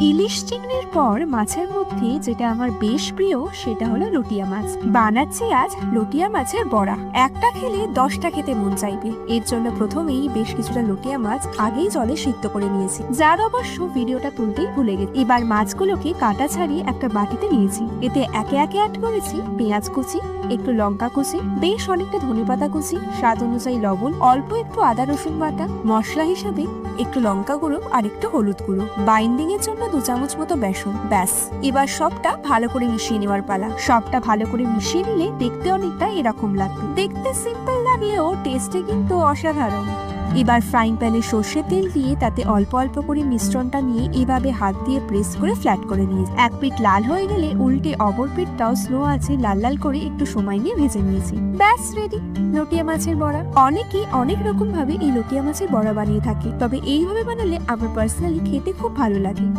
ইলিশ চিংড়ির পর মাছের মধ্যে যেটা আমার বেশ প্রিয়, সেটা হলো লটিয়া মাছ। বানাচ্ছি আজ লটিয়া মাছের বড়া। একটা খেলে দশটা খেতে মন চাইবে। এর জন্য প্রথমেই বেশ কিছুটা লটিয়া মাছ আগেই জলে সিদ্ধ করে নিয়েছি। যার অবশ্য ভিডিওটা তুলতেই ভুলে গেছি। এবার মাছগুলোকে কাটা ছাড়িয়ে একটা বাটিতে নিয়েছি। এতে একে একে অ্যাড করেছি পেঁয়াজ কুচি, একটু লঙ্কা কুচি, বেশ অনেকটা ধনেপাতা কুচি, স্বাদ অনুযায়ী লবণ, অল্প একটু আদা রসুন বাটা, মশলা হিসাবে একটু লঙ্কা গুঁড়ো আর একটু হলুদ গুঁড়ো। বাইন্ডিং এর জন্য দু চামচ মতো বেসন। ব্যাস, এবার সবটা ভালো করে মিশিয়ে নেওয়ার পালা। সবটা ভালো করে মিশিয়ে নিলে দেখতে অনেকটা এরকম লাগবে। দেখতে সিম্পল লাগলেও টেস্টে কিন্তু অসাধারণ। এবার ফ্রাইং প্যানে সর্ষের তেল দিয়ে তাতে অল্প অল্প করে মিশ্রণটা নিয়ে এভাবে হাত দিয়ে প্রেস করে ফ্ল্যাট করে নিয়ে এক পিঠ লাল হয়ে গেলে উল্টে অপর পিঠটাও স্লো আছে লাল লাল করে একটু সময় নিয়ে ভেজে নিয়েছি। ব্যাস রেডি লটিয়া মাছের বড়া। অনেকেই অনেক রকম ভাবে এই লটিয়া মাছের বড়া বানিয়ে থাকে। তবে এইভাবে বানালে আমার পার্সোনালি খেতে খুব ভালো লাগে।